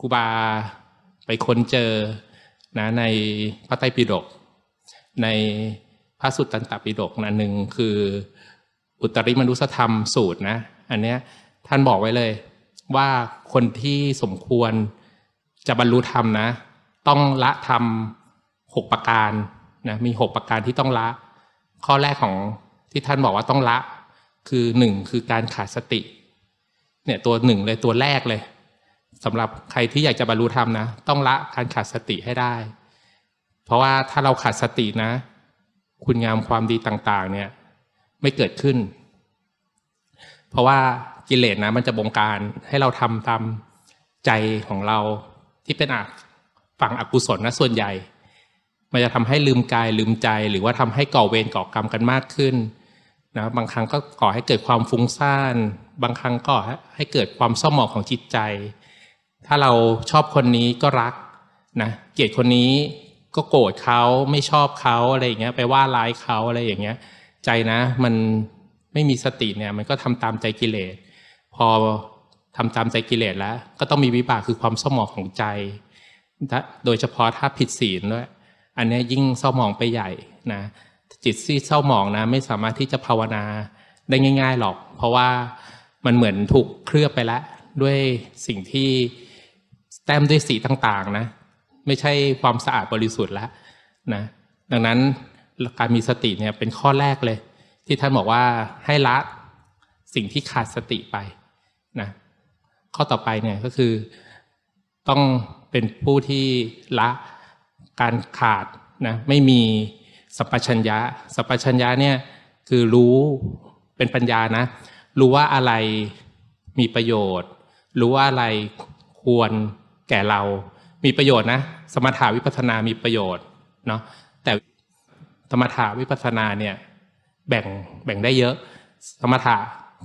ครูบาไปค้นเจอนะในพระไตรปิฎกในพระสุตตันตปิฎกอันหนึ่งคืออุตริมนุสธรรมสูตรนะอันเนี้ยท่านบอกไว้เลยว่าคนที่สมควรจะบรรลุธรรมนะ ต้องละธรรมหกประการนะมีหกประการที่ต้องละ ข้อแรกของที่ท่านบอกว่าต้องละ คือหนึ่งคือการขาดสติ เนี่ยตัวหนึ่งเลยตัวแรกเลย สำหรับใครที่อยากจะบรรลุธรรมนะ ต้องละการขาดสติให้ได้ เพราะว่าถ้าเราขาดสตินะ คุณงามความดีต่างๆ เนี่ยไม่เกิดขึ้น เพราะว่ากิเลสนะ มันจะบงการให้เราทำตามใจของเราที่เป็นอะฝั่งอกุศลนะส่วนใหญ่ มันจะทำให้ลืมกายลืมใจ หรือว่าทำให้ก่อเวรก่อกรรมกันมากขึ้นนะบางครั้งก็ก่อให้เกิดความฟุ้งซ่าน บางครั้งก็ให้เกิดความเศร้าหมองของจิตใจ ถ้าเราชอบคนนี้ก็รักนะเกลียดคนนี้ก็โกรธเขาไม่ชอบเขาอะไรอย่างเงี้ย ไปว่าร้ายเขาอะไรอย่างเงี้ย ใจนะมันไม่มีสติเนี่ย มันก็ทำตามใจกิเลส พอทำตามใจกิเลสแล้ว ก็ต้องมีวิบากคือความเศร้าหมองของใจ โดยเฉพาะถ้าผิดศีลด้วยอันนี้ยิ่งเศร้าหมองไปใหญ่นะจิตที่เศร้าหมองนะ ไม่สามารถที่จะภาวนาได้ง่าย ๆหรอก เพราะว่ามันเหมือนถูกเคลือบไปแล้วด้วยสิ่งที่ แต้มด้วยสีต่างๆนะ ไม่ใช่ความสะอาดบริสุทธิ์แล้วนะดังนั้นการมีสติเนี่ยเป็นข้อแรกเลย ที่ท่านบอกว่าให้ละสิ่งที่ขาดสติไปนะข้อต่อไปเนี่ยก็คือต้องเป็นผู้ที่ละการขาดนะไม่มีสัพพัญญะสัพพัญญะเนี่ยคือรู้เป็นปัญญานะ รู้ว่าอะไรมีประโยชน์ รู้ว่าอะไรควร แก่เรามีประโยชน์นะ สมถาวิปัสสนามีประโยชน์เนาะแต่สมถาวิปัสนาเนี่ยแบ่งแบ่งได้เยอะ สมถะ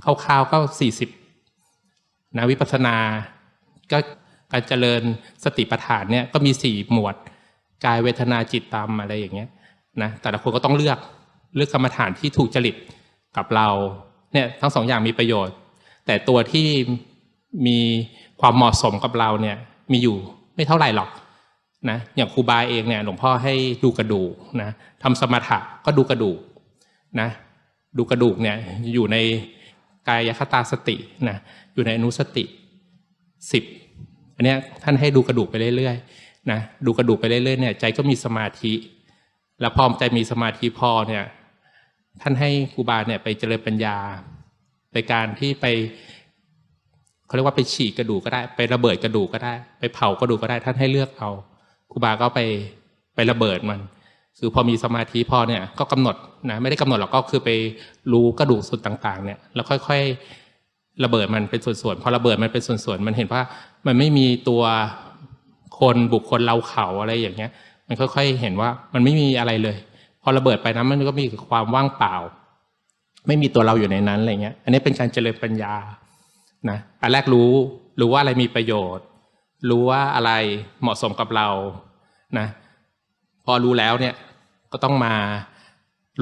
คร่าวๆก็สี่สิบนะวิปัสนาก็การเจริญสติปัฏฐานเนี่ยก็มีสี่หมวดกายเวทนาจิตตามอะไรอย่างเงี้ยนะแต่ละคนก็ต้องเลือกเลือกกรรมฐานที่ถูกจริตกับเราเนี่ยทั้งสองอย่างมีประโยชน์ แต่ตัวที่มีความเหมาะสมกับเราเนี่ย มีอยู่ไม่เท่าไหร่หรอกนะอย่างครูบาเองเนี่ยหลวงพ่อให้ดูกระดูกนะทำสมถะก็ดูกระดูกนะดูกระดูกเนี่ยอยู่ในกายคตาสตินะอยู่ในอนุสติสิบอันนี้ท่านให้ดูกระดูกไปเรื่อยๆนะดูกระดูกไปเรื่อยๆเนี่ยใจก็มีสมาธิ แล้วพอใจมีสมาธิพอเนี่ยท่านให้ครูบาเนี่ยไปเจริญปัญญาในการที่ไป เขาเรียกว่าไปฉีกกระดูกก็ได้ ไประเบิดกระดูกก็ได้ ไปเผากระดูกก็ได้ท่านให้เลือกเอาครูบาก็ไปไประเบิดมัน คือพอมีสมาธิพอเนี่ยก็กำหนดนะไม่ได้กำหนดหรอกก็คือไปรู้กระดูกส่วนต่างๆเนี่ยแล้วค่อยๆระเบิดมันเป็นส่วนๆพอระเบิดมันเป็นส่วนๆมันเห็นว่ามันไม่มีตัวคนบุคคลเราเขาอะไรอย่างเงี้ย มันค่อย ๆเห็นว่ามันไม่มีอะไรเลย พอระเบิดไปนะมันก็มีความว่างเปล่า ไม่มีตัวเราอยู่ในนั้นอะไรเงี้ย อันนี้เป็นการเจริญปัญญา นะอันแรกรู้รู้ว่าอะไรมีประโยชน์ รู้ว่าอะไรเหมาะสมกับเรานะพอรู้แล้วเนี่ยก็ต้องมา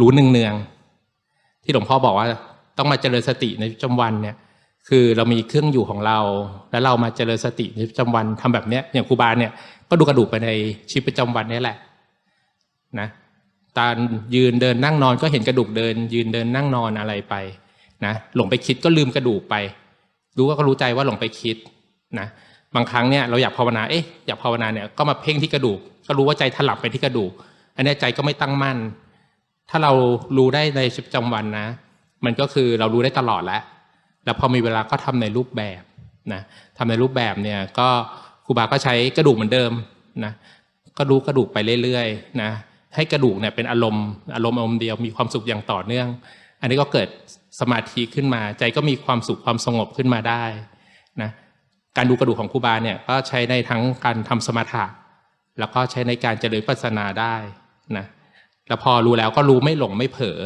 รู้เนืองๆที่หลวงพ่อบอกว่าต้องมาเจริญสติในประจำวันเนี่ยคือเรามีเครื่องอยู่ของเรา แล้วเรามาเจริญสติในประจำวันทำแบบเนี้ยอย่างครูบาเนี่ยก็ดูกระดูกไปในชีวิตประจำวันนี่แหละนะตอนยืนเดินนั่งนอนก็เห็นกระดูกเดิน ยืนเดินนั่งนอนอะไรไปนะหลงไปคิดก็ลืมกระดูกไป รู้ว่าก็รู้ใจว่าหลงไปคิดนะบางครั้งเนี่ยเราอยากภาวนาเอ๊ะอยากภาวนาเนี่ยก็มาเพ่งที่กระดูก ก็รู้ว่าใจถลับไปที่กระดูก อันนี้ใจก็ไม่ตั้งมั่น ถ้าเรารู้ได้ในชีวิตประจำวันนะ มันก็คือเรารู้ได้ตลอดแล้วแล้วพอมีเวลาก็ทำในรูปแบบนะทำในรูปแบบเนี่ยก็ครูบาก็ใช้กระดูกเหมือนเดิมนะก็รู้กระดูกไปเรื่อยๆนะให้กระดูกเนี่ยเป็นอารมณ์อารมณ์อารมณ์เดียวมีความสุขอย่างต่อเนื่อง อันนี้ก็เกิด สมาธิขึ้นมา ใจก็มีความสุขความสงบขึ้นมาได้นะการดูกระดูกของครูบาเนี่ยก็ใช้ในทั้งการทำสมาธิแล้วก็ใช้ในการเจริญปัสนาได้นะแล้วพอรู้แล้วก็รู้ไม่หลงไม่เผลอ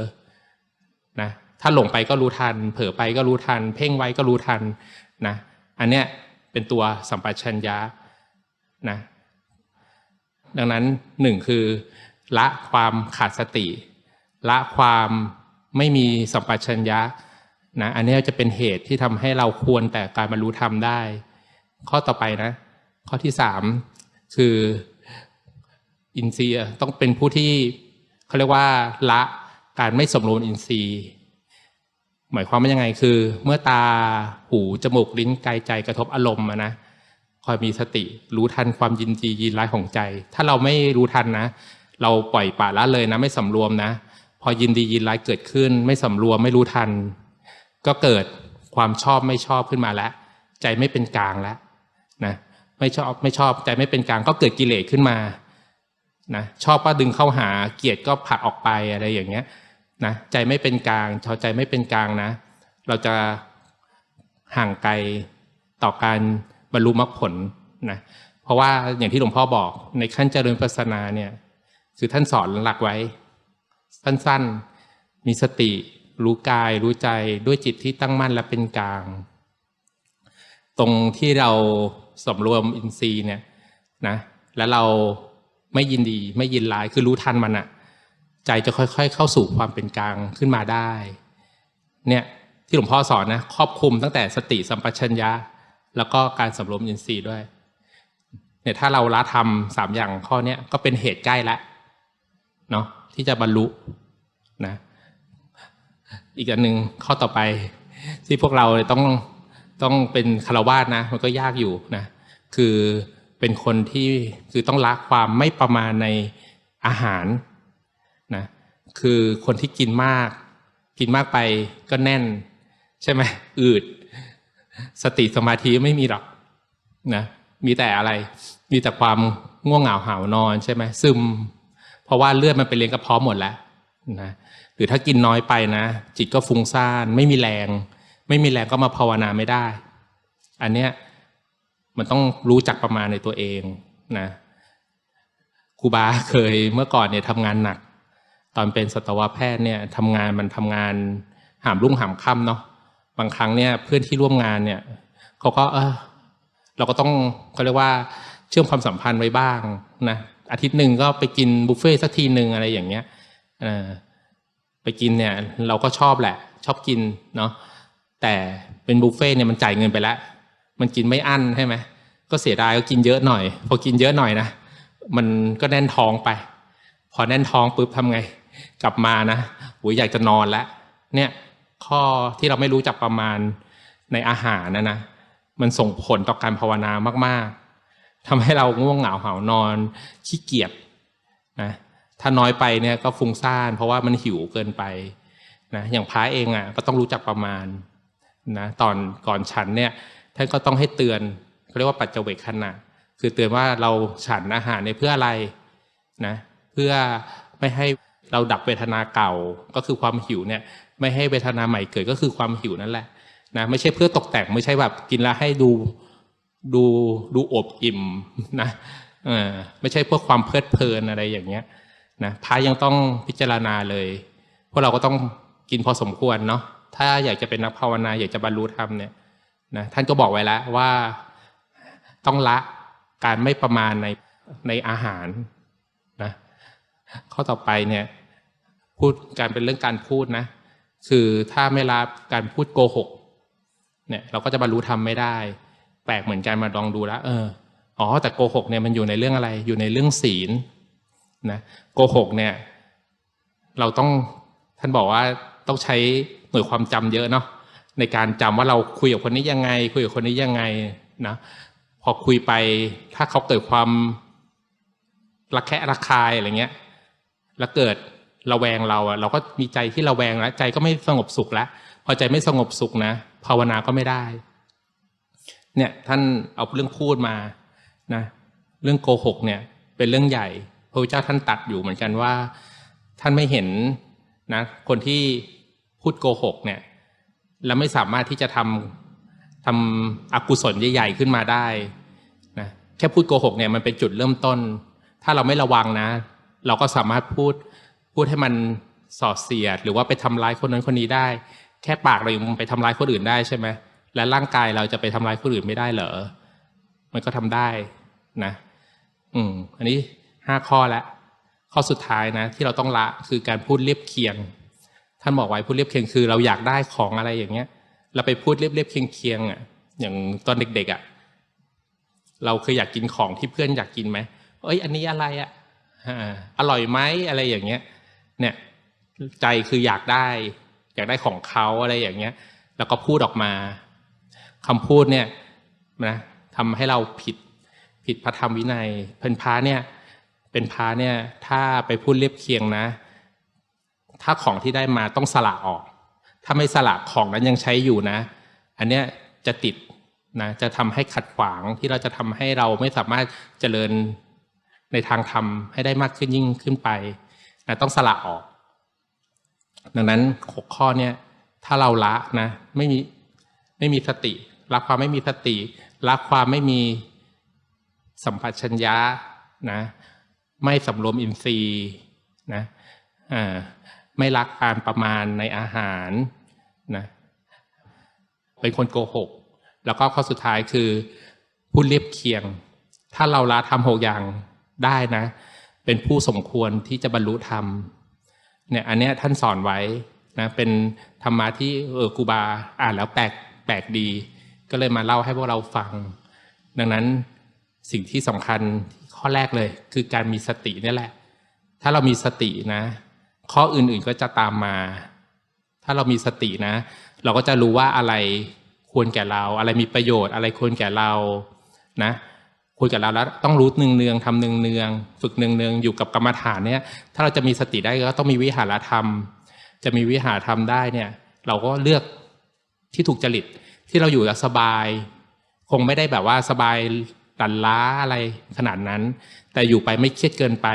นะถ้าหลงไปก็รู้ทัน เผลอไปก็รู้ทัน เพ่งไว้ก็รู้ทันนะอันเนี้ยเป็นตัวสัมปชัญญะนะดังนั้นหนึ่งคือละความขาดสติ ละความ ไม่มีสัมปชัญญะนะอันนี้จะเป็นเหตุที่ทำให้เราควรแต่การบรรลุธรรมได้ ข้อต่อไปนะ ข้อที่สามคืออินทรีย์ต้องเป็นผู้ที่เขาเรียกว่าละการไม่สมรู้อินทรีย์ หมายความว่ายังไงคือ เมื่อตาหูจมูกลิ้นกายใจกระทบอารมณ์นะคอยมีสติรู้ทันความยินดียินร้ายของใจ ถ้าเราไม่รู้ทันนะ เราปล่อยปละละเลยนะ ไม่สำรวมนะ พอยินดียินร้ายเกิดขึ้น ไม่สำรวมไม่รู้ทัน ก็เกิดความชอบไม่ชอบขึ้นมาแล้ว ใจไม่เป็นกลางแล้วนะไม่ชอบไม่ชอบใจไม่เป็นกลางก็เกิดกิเลสขึ้นมานะชอบก็ดึงเข้าหาเกลียดก็ผลักออกไปอะไรอย่างเงี้ยนะใจไม่เป็นกลางชอใจไม่เป็นกลางนะ เราจะห่างไกลต่อการบรรลุมรรคผลนะเพราะว่าอย่างที่หลวงพ่อบอกในขั้นเจริญปัสนาเนี่ยคือท่านสอนหลักไว้ สั้นๆ มีสติ รู้กาย รู้ใจด้วยจิตที่ตั้งมั่นและเป็นกลาง ตรงที่เราสำรวมอินทรีย์เนี่ยนะแล้วเราไม่ยินดีไม่ยินร้ายคือรู้ทันมันอะใจจะค่อย ๆ เข้าสู่ความเป็นกลางขึ้นมาได้ เนี่ยที่หลวงพ่อสอนนะครอบคลุมตั้งแต่สติสัมปชัญญะ แล้วก็การสำรวมอินทรีย์ด้วยเนี่ยถ้าเราละทำสามอย่างข้อเนี้ยก็เป็นเหตุใกล้แล้วเนาะ ที่จะบรรลุนะอีกอันหนึ่งข้อต่อไป ที่พวกเราต้องต้องเป็นคารวาสนะ มันก็ยากอยู่นะคือเป็นคนที่คือต้องละความไม่ประมาณในอาหารนะคือคนที่กินมาก กินมากไปก็แน่น ใช่ไหมอืด สติสมาธิไม่มีหรอกนะมีแต่อะไร มีแต่ความง่วงเหงาหาวนอนใช่ไหมซึม เพราะว่าเลือดมันไปเลี้ยงกระเพาะหมดแล้วนะหรือถ้ากินน้อยไปนะ จิตก็ฟุ้งซ่าน ไม่มีแรง ไม่มีแรงก็มาภาวนาไม่ได้ อันเนี้ยมันต้องรู้จักประมาณในตัวเองนะครูบาเคยเมื่อก่อนเนี่ยทำงานหนัก ตอนเป็นสัตวแพทย์เนี่ยทำงานมันทำงานหามรุ่งหามค่ำเนาะบางครั้งเนี่ยเพื่อนที่ร่วมงานเนี่ยเขาก็เออเราก็ต้องเขาเรียกว่าเชื่อมความสัมพันธ์ไว้บ้างนะ อาทิตย์หนึ่งก็ไปกินบุฟเฟ่สักทีหนึ่งอะไรอย่างเงี้ยไปกินเนี่ยเราก็ชอบแหละ ชอบกินเนาะแต่เป็นบุฟเฟ่เนี่ยมันจ่ายเงินไปแล้ว มันกินไม่อั้นใช่ไหมก็เสียดายก็กินเยอะหน่อย พอกินเยอะหน่อยนะมันก็แน่นท้องไป พอแน่นท้องปุ๊บทำไง กลับมานะอุยอยากจะนอนแล้วเนี่ยข้อที่เราไม่รู้จักประมาณในอาหารนะนะมันส่งผลต่อการภาวนามาก ๆ ทำให้เราง่วงเหงาหานอนขี้เกียจนะถ้าน้อยไปเนี่ยก็ฟุ้งซ่าน เพราะว่ามันหิวเกินไปนะอย่างพระเองอะก็ต้องรู้จักประมาณนะตอนก่อนฉันเนี่ยท่านก็ต้องให้เตือนเขาเรียกว่าปัจเจเวกขณะคือเตือนว่าเราฉันอาหารในเพื่ออะไรนะเพื่อไม่ให้เราดับเวทนาเก่าก็คือความหิวเนี่ยไม่ให้เวทนาใหม่เกิดก็คือความหิวนั่นแหละนะไม่ใช่เพื่อตกแต่งไม่ใช่แบบกินแล้วให้ดู ดูดูอบอิ่มนะเออไม่ใช่เพื่อความเพลิดเพลินอะไรอย่างเงี้ยนะพระยังต้องพิจารณาเลย พวกเราก็ต้องกินพอสมควรเนาะถ้าอยากจะเป็นนักภาวนาอยากจะบรรลุธรรมเนี่ยนะท่านก็บอกไว้แล้วว่าต้องละการไม่ประมาณในในอาหารนะข้อต่อไปเนี่ยพูดการเป็นเรื่องการพูดนะคือถ้าไม่รับการพูดโกหกเนี่ยเราก็จะบรรลุธรรมไม่ได้ แปลกเหมือนกันมาลองดูแล้วเอออ๋อแต่โกหกเนี่ยมันอยู่ในเรื่องอะไร อยู่ในเรื่องศีลนะโกหกเนี่ย เราต้องท่านบอกว่าต้องใช้หน่วยความจำเยอะเนาะในการจำว่าเราคุยกับคนนี้ยังไง คุยกับคนนี้ยังไงนะพอคุยไปถ้าเขาเกิดความระแคะระคายอะไรเงี้ย แล้วเกิดระแวงเราอะเราก็มีใจที่ระแวงแล้วใจก็ไม่สงบสุขแล้วพอใจไม่สงบสุขนะ ภาวนาก็ไม่ได้ เนี่ยท่านเอาเรื่องพูดมานะเรื่องโกหกเนี่ยเป็นเรื่องใหญ่ พระพุทธเจ้าท่านตัดอยู่เหมือนกันว่า ท่านไม่เห็นนะคนที่พูดโกหกเนี่ยแล้วไม่สามารถที่จะทำทำอกุศลใหญ่ๆขึ้นมาได้นะแค่พูดโกหกเนี่ยมันเป็นจุดเริ่มต้น ถ้าเราไม่ระวังนะ เราก็สามารถพูดพูดให้มันสอดเสียด หรือว่าไปทำร้ายคนนั้นคนนี้ได้ แค่ปากเรายังไปทำร้ายคนอื่นได้ใช่ไหม และร่างกายเราจะไปทำร้ายคนอื่นไม่ได้เหรอ มันก็ทำได้นะ อืม อันนี้ห้าข้อแล้วข้อสุดท้ายนะ ที่เราต้องละคือการพูดเรียบเคียง ท่านบอกไว้พูดเรียบเคียงคือ เราอยากได้ของอะไรอย่างเงี้ย เราไปพูดเรียบเรียบเคียงเคียงอะ อย่างตอนเด็กๆอะ เราเคยอยากกินของที่เพื่อนอยากกินไหมเอ้ย อันนี้อะไรอะอ่าอร่อยไหมอะไรอย่างเงี้ย เนี่ย ใจคืออยากได้ อยากได้ของเขาอะไรอย่างเงี้ย แล้วก็พูดออกมา คำพูดเนี่ยนะทำให้เราผิดผิดพระธรรมวินัยเป็นพระเนี่ยเป็นพระเนี่ยถ้าไปพูดเรียบเคียงนะ ถ้าของที่ได้มาต้องสละออก ถ้าไม่สละของนั้นยังใช้อยู่นะ อันเนี้ยจะติดนะจะทำให้ขัดขวางที่เราจะทำให้เราไม่สามารถเจริญในทางธรรมให้ได้มากขึ้นยิ่งขึ้นไปนะต้องสละออก ดังนั้นหกข้อเนี่ยถ้าเราละนะไม่มีไม่มีสติ ละความไม่มีสติละความไม่มีสัมปชัญญะนะไม่สำรวมอินทรีย์นะอ่าไม่รักการประมาณในอาหารนะเป็นคนโกหก แล้วก็ข้อสุดท้ายคือพูดเรียบเคียง ถ้าเราละทำหกอย่างได้นะ เป็นผู้สมควรที่จะบรรลุธรรมเนี่ยอันเนี้ยท่านสอนไว้นะเป็นธรรมะที่เออครูบาอ่านแล้วแปลกแปลกดี ก็เลยมาเล่าให้พวกเราฟัง ดังนั้นสิ่งที่สำคัญข้อแรกเลย คือการมีสตินี่แหละ ถ้าเรามีสตินะ ข้ออื่นๆก็จะตามมา ถ้าเรามีสตินะ เราก็จะรู้ว่าอะไรควรแก่เรา อะไรมีประโยชน์ อะไรควรแก่เรานะคุยกับเราแล้วต้องรู้นึ่งเนืองทำนึ่งเนืองฝึกนึ่งเนืองอยู่กับกรรมฐานเนี่ย ถ้าเราจะมีสติได้ก็ต้องมีวิหารธรรม จะมีวิหารธรรมได้เนี่ย เราก็เลือกที่ถูกจริต ที่เราอยู่แล้วสบาย คงไม่ได้แบบว่าสบายตันล้าอะไรขนาดนั้น แต่อยู่ไปไม่เครียดเกินไป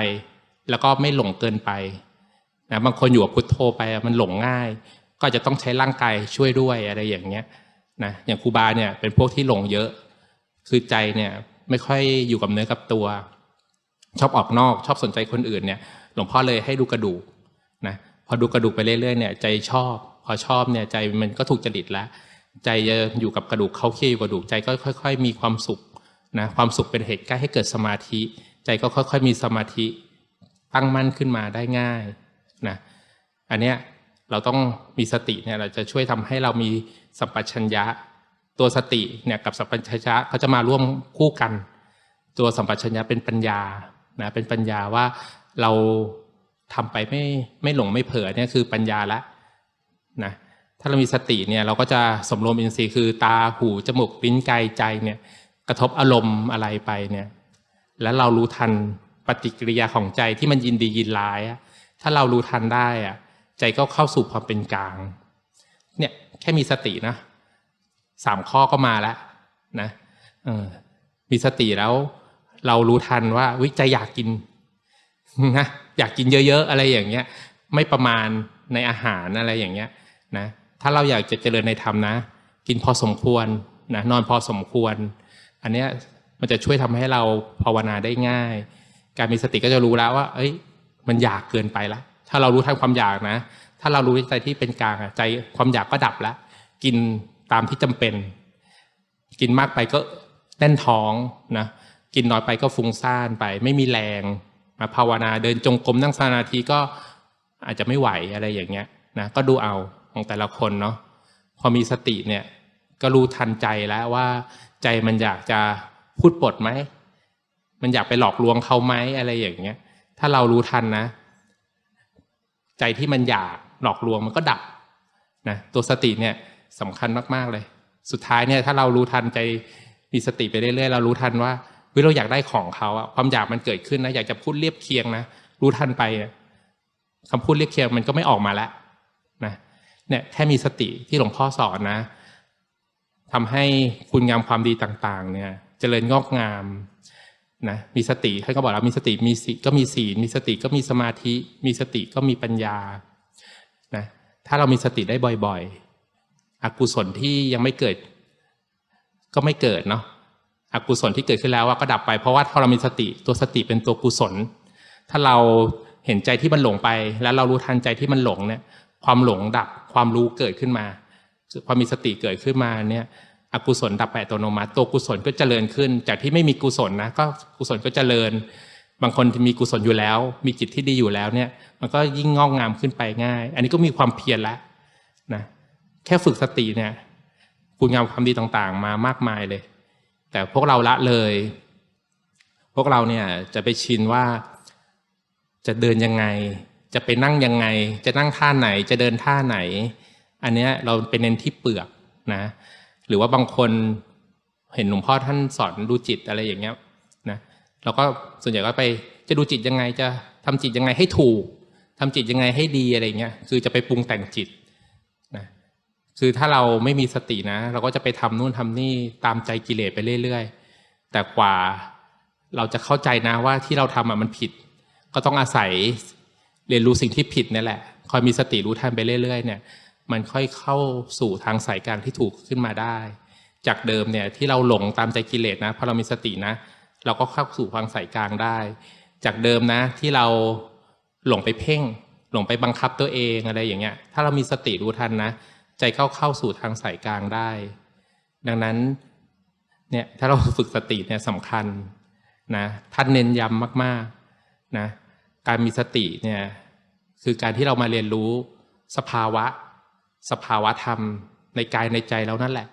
แล้วก็ไม่หลงเกินไปนะบางคนอยู่กับพุทโธไปมันหลงง่าย ก็จะต้องใช้ร่างกายช่วยด้วยอะไรอย่างเงี้ยนะอย่างครูบาเนี่ยเป็นพวกที่หลงเยอะ คือใจเนี่ยไม่ค่อยอยู่กับเนื้อกับตัว ชอบออกนอกชอบสนใจคนอื่นเนี่ย หลวงพ่อเลยให้ดูกระดูกนะพอดูกระดูกไปเรื่อยๆเนี่ยใจชอบ พอชอบเนี่ยใจมันก็ถูกจริตแล้ว ใจจะอยู่กับกระดูกเขาเคี่ยวอยู่กระดูกใจก็ค่อย ๆ มีความสุขนะความสุขเป็นเหตุใกล้ให้เกิดสมาธิ ใจก็ค่อย ๆ มีสมาธิตั้งมั่นขึ้นมาได้ง่ายนะอันเนี้ยเราต้องมีสติเนี่ยเราจะช่วยทำให้เรามีสัมปชัญญะ ตัวสติเนี่ยกับสัมปชัญญะเขาจะมาร่วมคู่กัน ตัวสัมปชัญญะเป็นปัญญานะเป็นปัญญาว่าเราทำไปไม่ไม่หลงไม่เผลอเนี่ยคือปัญญาละนะ ถ้าเรามีสติเนี่ยเราก็จะสมรวมอินทรีย์คือตาหูจมูกลิ้นกายใจเนี่ยกระทบอารมณ์อะไรไปเนี่ยแล้วเรารู้ทันปฏิกิริยาของใจที่มันยินดียินร้ายถ้าเรารู้ทันได้อะใจก็เข้าสู่ความเป็นกลางเนี่ยแค่มีสตินะสามข้อก็มาแล้วนะเออมีสติแล้ว เรารู้ทันว่าวิใจอยากกินนะอยากกินเยอะๆอะไรอย่างเงี้ย ไม่ประมาณในอาหารอะไรอย่างเงี้ยนะ ถ้าเราอยากจะเจริญในธรรมนะ กินพอสมควรนะนอนพอสมควร อันเนี้ยมันจะช่วยทำให้เราภาวนาได้ง่าย การมีสติก็จะรู้แล้วว่า เอ้ย มันอยากเกินไปล้วถ้าเรารู้ทันความอยากนะ ถ้าเรารู้ใจที่เป็นกลางใจความอยากก็ดับล้วกินตามที่จำเป็น กินมากไปก็แน่นท้องนะกินน้อยไปก็ฟุ้งซ่านไป ไม่มีแรงมาภาวนาเดินจงกรมนั่งสมาธิก็อาจจะไม่ไหวอะไรอย่างเงี้ยนะก็ดูเอา ของแต่ละคนเนาะพอมีสติเนี่ยก็รู้ทันใจแล้วว่า ใจมันอยากจะพูดปดไหมมันอยากไปหลอกลวงเขาไหมอะไรอย่างเงี้ย ถ้าเรารู้ทันนะ ใจที่มันอยากหลอกลวงมันก็ดับนะตัวสติเนี่ยสำคัญมากๆเลย สุดท้ายเนี่ยถ้าเรารู้ทันใจมีสติไปเรื่อยๆเรารู้ทันว่าเฮ้ยเราอยากได้ของเขาอะความอยากมันเกิดขึ้นนะอยากจะพูดเรียบเคียงนะรู้ทันไปคำพูดเรียบเคียงมันก็ไม่ออกมาแล้วนะ เนี่ยแค่มีสติที่หลวงพ่อสอนนะทำให้คุณงามความดีต่างๆ เนี่ยเจริญงอกงามนะมีสติท่านก็บอกแล้วมีสติมีสีก็มีศีลมีสติก็มีสมาธิ มีสติก็มีปัญญานะถ้าเรามีสติได้บ่อยๆอกุศลที่ยังไม่เกิด ก็ไม่เกิดเนาะอกุศลที่เกิดขึ้นแล้วว่าก็ดับไปเพราะว่าพอเรามีสติตัวสติเป็นตัวกุศล ถ้าเราเห็นใจที่มันหลงไป แล้วเรารู้ทันใจที่มันหลงเนี่ย ความหลงดับความรู้เกิดขึ้นมาพอมีสติเกิดขึ้นมาเนี่ยอกุศลดับไปอัตโนมัติตัวกุศลก็เจริญขึ้น จากที่ไม่มีกุศลนะก็กุศลก็เจริญ บางคนมีกุศลอยู่แล้ว มีจิตที่ดีอยู่แล้วเนี่ย มันก็ยิ่งงอกงามขึ้นไปง่าย อันนี้ก็มีความเพียรล้วนะแค่ฝึกสติเนี่ยคุณงามความดีต่างๆ มามากมายเลย แต่พวกเราละเลย พวกเราเนี่ยจะไปชินว่าจะเดินยังไง จะไปนั่งยังไง จะนั่งท่าไหนจะเดินท่าไหน อันเนี้ยเราเป็นเน้นที่เปลือกนะหรือว่าบางคนเห็นหลวงพ่อท่านสอนดูจิตอะไรอย่างเงี้ยนะเราก็ส่วนใหญ่ก็ไปจะดูจิตยังไงจะทำจิตยังไงให้ถูกทำจิตยังไงให้ดีอะไรเงี้ยคือจะไปปรุงแต่งจิตนะคือถ้าเราไม่มีสตินะ เราก็จะไปทำนู่นทำนี่ตามใจกิเลสไปเรื่อยๆ แต่กว่าเราจะเข้าใจนะว่าที่เราทำอะมันผิด ก็ต้องอาศัย เรียนรู้สิ่งที่ผิดนี่แหละคอยมีสติรู้ทันไปเรื่อยๆเนี่ยมันค่อยเข้าสู่ทางสายกลางที่ถูกขึ้นมาได้ จากเดิมเนี่ยที่เราหลงตามใจกิเลสนะพอเรามีสตินะ เราก็เข้าสู่ทางสายกลางได้ จากเดิมนะที่เราหลงไปเพ่ง หลงไปบังคับตัวเองอะไรอย่างเงี้ย ถ้าเรามีสติรู้ทันนะ ใจเข้าเข้าสู่ทางสายกลางได้ ดังนั้นเนี่ยถ้าเราฝึกสติเนี่ยสำคัญนะท่านเน้นย้ำมากๆนะ การมีสติเนี่ยคือการที่เรามาเรียนรู้สภาวะ สภาวะธรรมในกายในใจเรานั่นแหละ